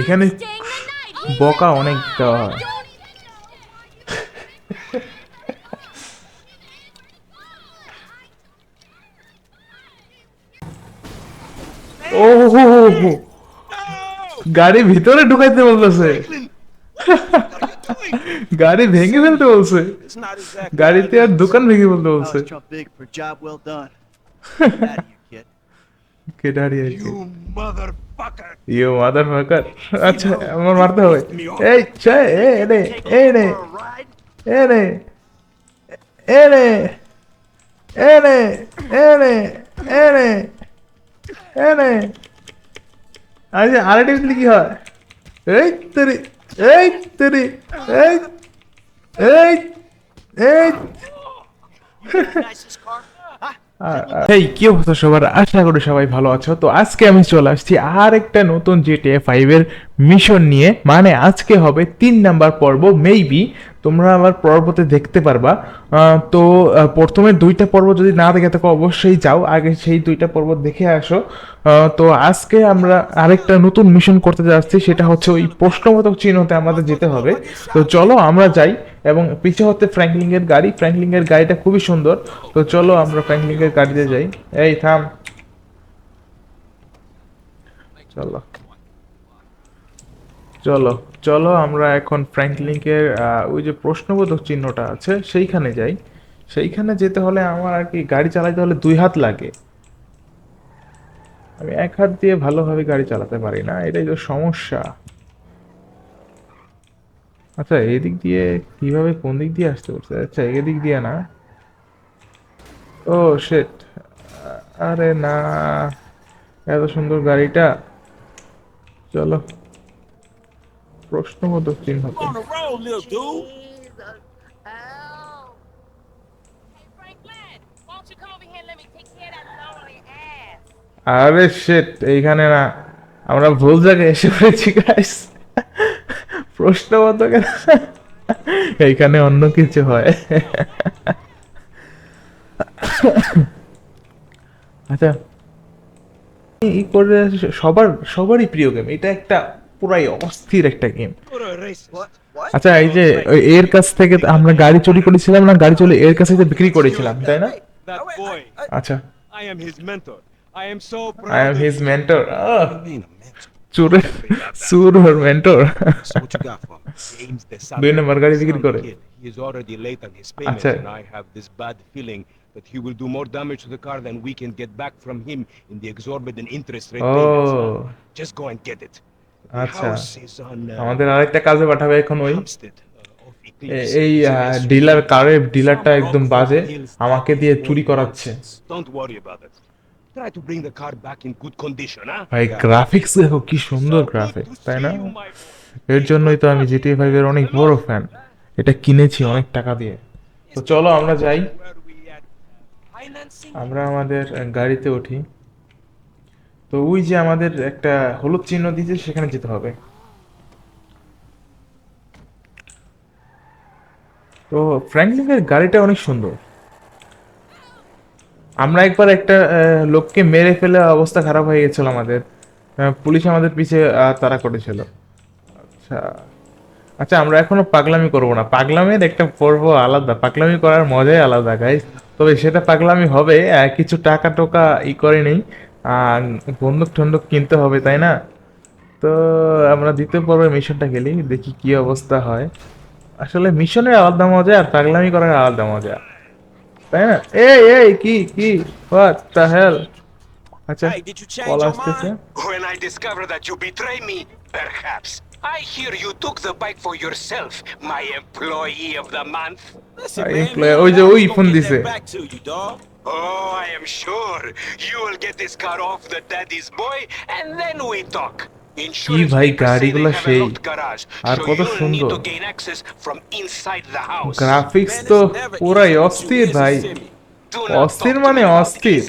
এখানে বকা অনেক দেওয়া হয়। ও হো হো হো। গাড়ি ভিতরে ঢুকাইতে বলতেছে। গাড়ি ভেঙে ফেলতে বলছে. গাড়িতে আর দোকান ভেঙে ফেলতে Oh, বলছে it's Trump big for job well done. Get out of here, kid. কে দাঁড়িয়ে আছে You motherfucker! Yo motherfucker আচ্ছা আমার মারতে হবে এই ছে এ রে এ রে For a ride? এ রে এ রে এ রে এ রে এ রে এ রে আরে আরেকটা দিলে কি হয় এই তেরি এই তেরি এই এই এই Nicest car? Huh? এই কি অবস্থা সবার? আশা করি সবাই ভালো আছো। তো আজকে আমি চলে আসছি আর একটা নতুন জিটিএ ফাইভ এর মিশন নিয়ে মানে আজকে হবে তিন নাম্বার পর্ব মেবি তোমরা আমার পর্বতে দেখতে পারবা। তো প্রথমে দুইটা পর্ব যদি না দেখে থাকো, অবশ্যই যাও, আগে সেই দুইটা পর্ব দেখে আসো। তো আজকে আমরা আরেকটা নতুন মিশন করতে যাচ্ছি, সেটা হচ্ছে ওই প্রশ্নবোধক চিহ্নতে আমাদের যেতে হবে। তো চলো আমরা যাই, এবং পিছে হচ্ছে ফ্র্যাঙ্কলিং এর গাড়ি। ফ্র্যাঙ্কলিং এর গাড়িটা খুবই সুন্দর। তো চলো আমরা ফ্র্যাঙ্কলিং এর গাড়িতে যাই। এই, থাম। চলো। চলো চলো আমরা এখন ফ্র্যাঙ্কলিংকের ওই যে প্রশ্নবোধক চিহ্নটা আছে, সেইখানে যাই। সেইখানে যেতে হলে আমার আর কি গাড়ি চালাতে হলে দুই হাত লাগে। আমি এক হাত দিয়ে ভালোভাবে গাড়ি চালাতে পারি না, এটাই তো সমস্যা। আচ্ছা এদিক দিয়ে কীভাবে কোন দিক দিয়ে আসতে পারছে আচ্ছা এদিক দিয়ে না। ও শেট আরে না, এত সুন্দর গাড়িটা। চলো। প্রশ্ন মতো চিহ্ন আরে শেট এইখানে না আমরা ভুল জায়গায় এসে পড়েছি প্রশ্ন মতো কেন? এইখানে অন্য কিছু হয়। আচ্ছা ই করে সবার সবারই প্রিয় গেম এটা একটা পুরাই অস্থির একটা গেম? আচ্ছা এই যে এর কাছ থেকে আমরা গাড়ি চুরি করেছিলাম না গাড়ি চলে এর কাছে যে বিক্রি করেছিলাম তাই না Oh, আচ্ছা am his mentor. I am so proud. I am his mentor you mentor? ওর মেন্টর. দুই নম্বর গাড়ি বিক্রি করে is already late on his payments, আচ্ছা। and I have this bad feeling that he will do more damage to the car than we can get back from him in the exorbitant interest rate payments. Just go and get it. আচ্ছা। uh, আমাদের আরেকটা কাজে পাঠাবে এখন ওই uh. এই. Dealer কারের ডিলারটা একদম বাজে আমাকে দিয়ে চুরি করাচ্ছে? ভাই গ্রাফিক্স দেখো কি সুন্দর গ্রাফিক্স তাই না এর জন্যই তো আমি জিটিএ ফাইভ এর অনেক বড় ফ্যান এটা কিনেছি অনেক টাকা দিয়ে তো চলো আমরা যাই? আমরা আমাদের গাড়িতে উঠি তো ওই যে আমাদের একটা হলুদ চিহ্ন দিয়েছে, সেখানে যেতে হবে। তো ফ্র্যাঙ্কলিনের গাড়িটা অনেক সুন্দর। আমরা একবার একটা লোককে মেরে ফেলে অবস্থা খারাপ হয়ে গেছিল আমাদের। পুলিশ আমাদের পিছে তাড়া করেছিল। আচ্ছা। আচ্ছা আমরা এখনও পাগলামি করব না। পাগলামের একটা পর্ব আলাদা। পাগলামি করার মজাই আলাদা গাইস তবে সেটা পাগলামি হবে। কিছু টাকা টোকা ই করে নেই। বন্দুক টন্দুক কিনতে হবে তাই না তো আমরা দ্বিতীয় পর্বের মিশনটা খেলি দেখি কি অবস্থা হয় আসলে মিশনের আলাদা মজা আর পাগলামি করার আলাদা মজা তাই না এই এই কি কি হোয়াট দ্য হেল আচ্ছা কল আসতেছে? When I discover that you betray me, perhaps. I hear you took the bike for yourself, my employee of the month. And ওই যে ওই ফোন দিছে। Oh, I am sure you will get this car off the daddy's boy, and then we talk. Insurance ভাই, গাড়িগুলো সেই। আর কত সুন্দর। Graphics তো পুরাই অস্থির ভাই অস্থির মানে অস্থির।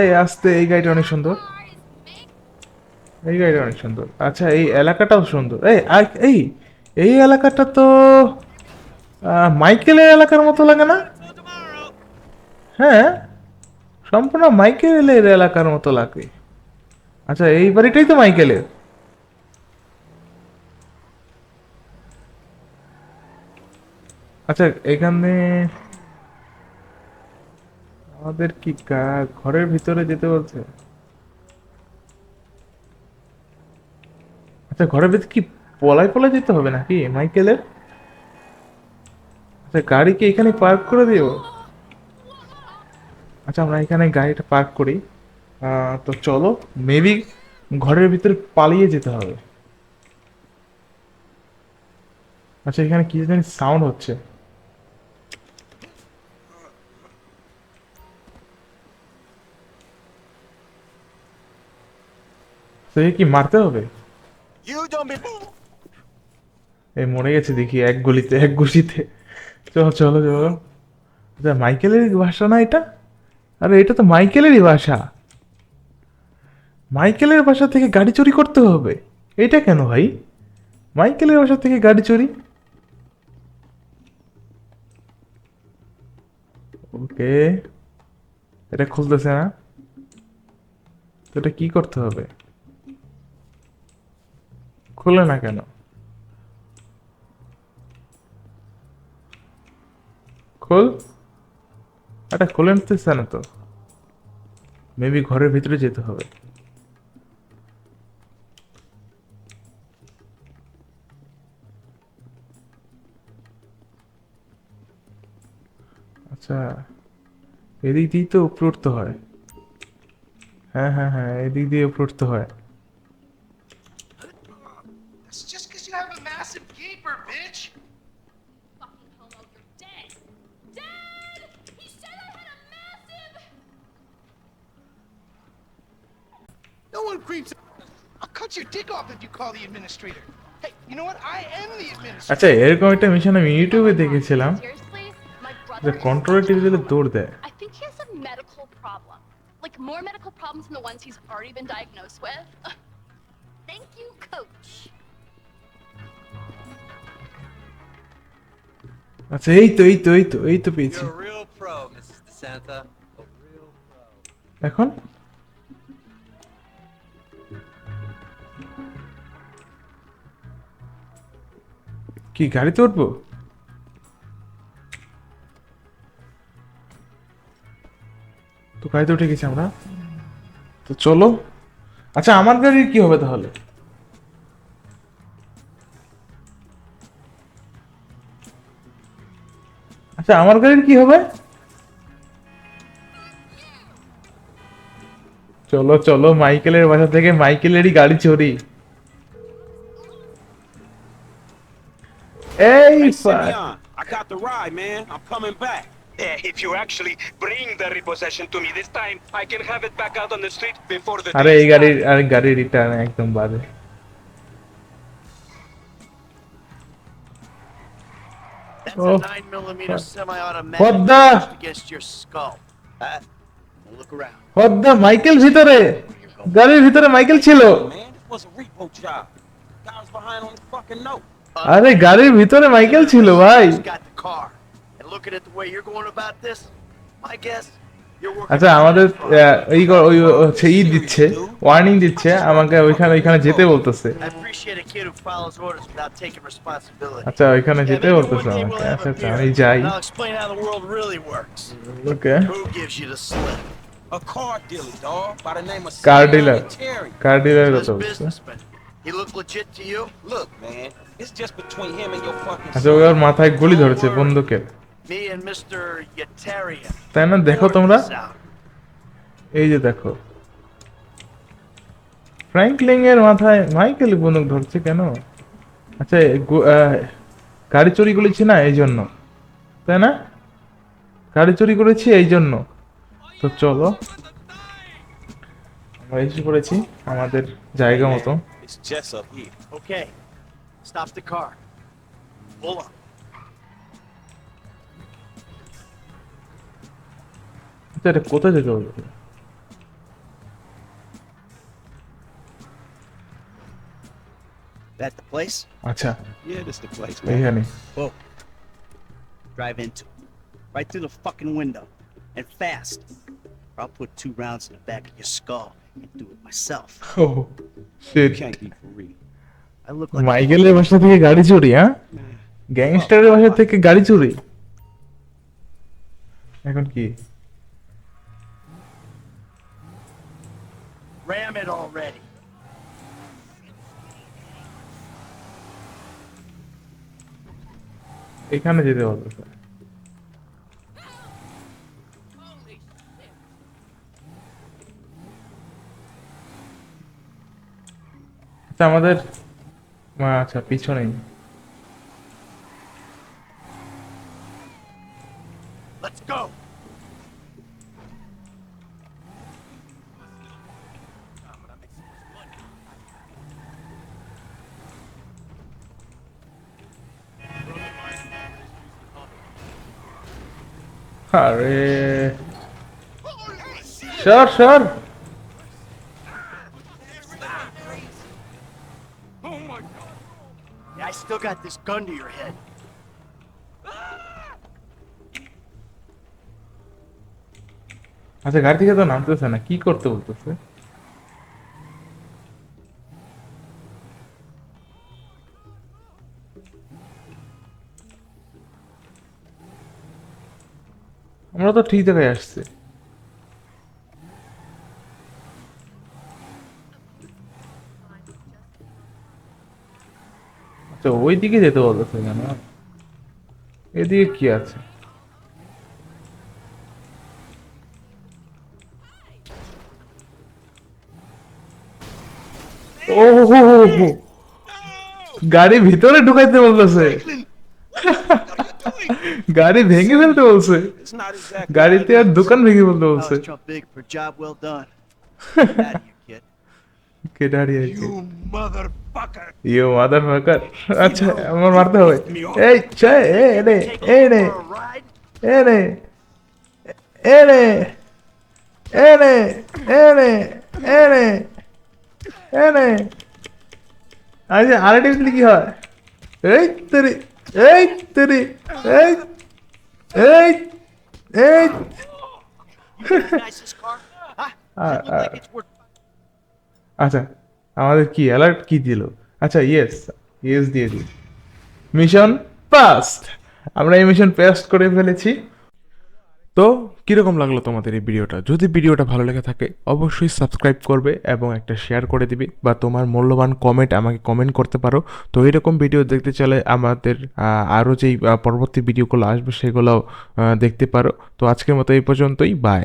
এই আসতে এই গাড়িটা অনেক সুন্দর এই গাড়িটা অনেক সুন্দর আচ্ছা এই এলাকাটাও সুন্দর এই এই এই এলাকাটা তো মাইকেলের এলাকার মতো লাগে না? হ্যাঁ সম্পূর্ণ মাইকেলের এলাকার মতো লাগে। আচ্ছা এই বাড়িটাই তো মাইকেলের। আচ্ছা এখানে আমাদের কি ঘরের ভিতরে যেতে বলছে? আচ্ছা ঘরের ভিতরে কি পলাই পলাই যেতে হবে নাকি, মাইকেলের? আচ্ছা গাড়ি কি এখানে পার্ক করে দিও। আচ্ছা আমরা এখানে গাড়িটা পার্ক করি। তো চলো মেবি ঘরের ভিতরে পালিয়ে যেতে হবে। আচ্ছা এখানে কি জানি সাউন্ড হচ্ছে। কি মারতে হবে. এই মরে গেছে দেখি এক গুলিতে এক গুলিতে। চলো চলো চলো। আচ্ছা মাইকেলেরই ভাষা না এটা? আরে, এটা তো মাইকেলেরই ভাষা। মাইকেলের বাসা থেকে গাড়ি চুরি করতে হবে। এটা কেন ভাই? মাইকেলের বাসা থেকে গাড়ি চুরি? ওকে। এটা খুলতেছে না। তো এটা কি করতে হবে? খুলে না কেন? খোল। এটা খুলে নিতেছে না তো। মেবি ঘরের ভিতরে যেতে হবে। আচ্ছা এদিক দিয়েই তো উপরে উঠতে হয়। হ্যাঁ হ্যাঁ হ্যাঁ এদিক দিয়ে উপরে উঠতে হয়। creeps. I'll cut your dick off if you call the administrator. Hey, you know what? I am the administrator. আচ্ছা এরকম একটা মিশন আমি ইউটিউবে দেখেছিলাম Seriously, my যে brother. is কন্ট্রোলের টিভি দিলে দৌড় দেয় I think he has a medical problem. Like more medical problems than the ones he's already been diagnosed with. Thank you, coach. আচ্ছা এই তো এই তো এই তো এই তো পেয়েছি You're কি গাড়িতে উঠবো? তো গাড়িতে উঠে গেছি আমরা। তো চলো। আচ্ছা আমার গাড়ির কি হবে তাহলে? আচ্ছা আমার গাড়ির কি হবে? চলো চলো, মাইকেলের বাসা থেকে মাইকেলেরই গাড়ি চুরি এই fuck. Simeon, I got the ride, man. I'm coming back. Eh, if you actually bring the repossession to me this time, I can have it back out on the street before the আরে এই গাড়ির আরে গাড়ির return একদম বাজে That's Oh. a nine millimeter semi-automatic What the- against your skull. Uh, look around. হদ্দা Michael ভিতরে গাড়ির ভিতরে মাইকেল ছিল Man, this was a repo job. Guy was behind on his fucking note. আরে গাড়ির ভিতরে মাইকেল ছিল ভাই। আচ্ছা আমাদের ই দিচ্ছে ওয়ার্নিং দিচ্ছে আমাকে ওইখানে ওইখানে যেতে বলতেছে। আচ্ছা ওইখানে যেতে বলতেছে আমাকে। আচ্ছা, আচ্ছা আমি যাই। কার ডিলার কার ডিলার কথা বলছে। He look legit to you? Look, man, it's just between him and your fucking আচ্ছা ওর মাথায় গুলি ধরেছে বন্দুকের। Me and Mr. Yetarian. তাই না? দেখো তোমরা. এই যে দেখো। ফ্র্যাঙ্কলিং এর মাথায় মাইকেল বন্দুক ধরছে কেন? আচ্ছা গাড়ি চুরি করেছি না এই জন্য? তাই না? গাড়ি চুরি করেছি এই জন্য। তো চলো। আমরা এসে পড়েছি আমাদের জায়গা মতো It's just up here. Okay. Stop the car. Pull up. আচ্ছা এটা কোথায় যেতে হবে That the place? আচ্ছা Yeah, this the place, man. এইখানে Whoa. Drive into it. Right through the fucking window. And fast. or I'll put two rounds in the back of your skull and Do it myself. O shit. You Can't be for real. I look like মাইকেলের বাসা থেকে গাড়ি চুরি হ্যাঁ গ্যাংস্টারের বাসা থেকে গাড়ি চুরি এখন কি ram it already. এখানে যেতে হবে স্যার আচ্ছা আমাদের আহ, আচ্ছা পিছনেই Let's go. আরে সর সর Yeah, I still got this gun to your head. আচ্ছা গাড়ি থেকে তো নামতেছে না, কি করতে বলতেছে আমরা তো ঠিক জায়গায় আসছি আচ্ছা ওই দিকে যেতে বলতেছে কেন? এদিকে কি আছে? গাড়ি ভিতরে ঢুকাইতে বলতেছে। গাড়ি ভেঙে ফেলতে বলছে। গাড়িতে আর দোকান ভেঙে ফেলতে বলছে। কে দাঁড়িয়ে আছে ইউ মাদার ফাকার আচ্ছা আমার মারতে হবে। এই ছে এ নে এ নে এ নে এ নে এ নে এ নে এ নে এ নে। আচ্ছা আরেকটা দিলে কি হয়? এই তেরি এই তেরি এই এই এই। আচ্ছা। আমাদের কি অ্যালার্ট কি দিল? আচ্ছা ইয়েস ইয়েস দিয়ে দিই। মিশন পাস্ট আমরা এই মিশন পেস্ট করে ফেলেছি। তো, কীরকম লাগল তোমাদের এই ভিডিওটা? যদি ভিডিওটা ভালো লেগে থাকে, অবশ্যই সাবস্ক্রাইব করবে এবং একটা শেয়ার করে দিবে, বা তোমার মূল্যবান কমেন্ট আমাকে কমেন্ট করতে পারো। তো এরকম ভিডিও দেখতে চাইলে আমাদের আরও যেই পরবর্তী ভিডিওগুলো আসবে সেগুলো দেখতে পারো। তো আজকের মতো এই পর্যন্তই বাই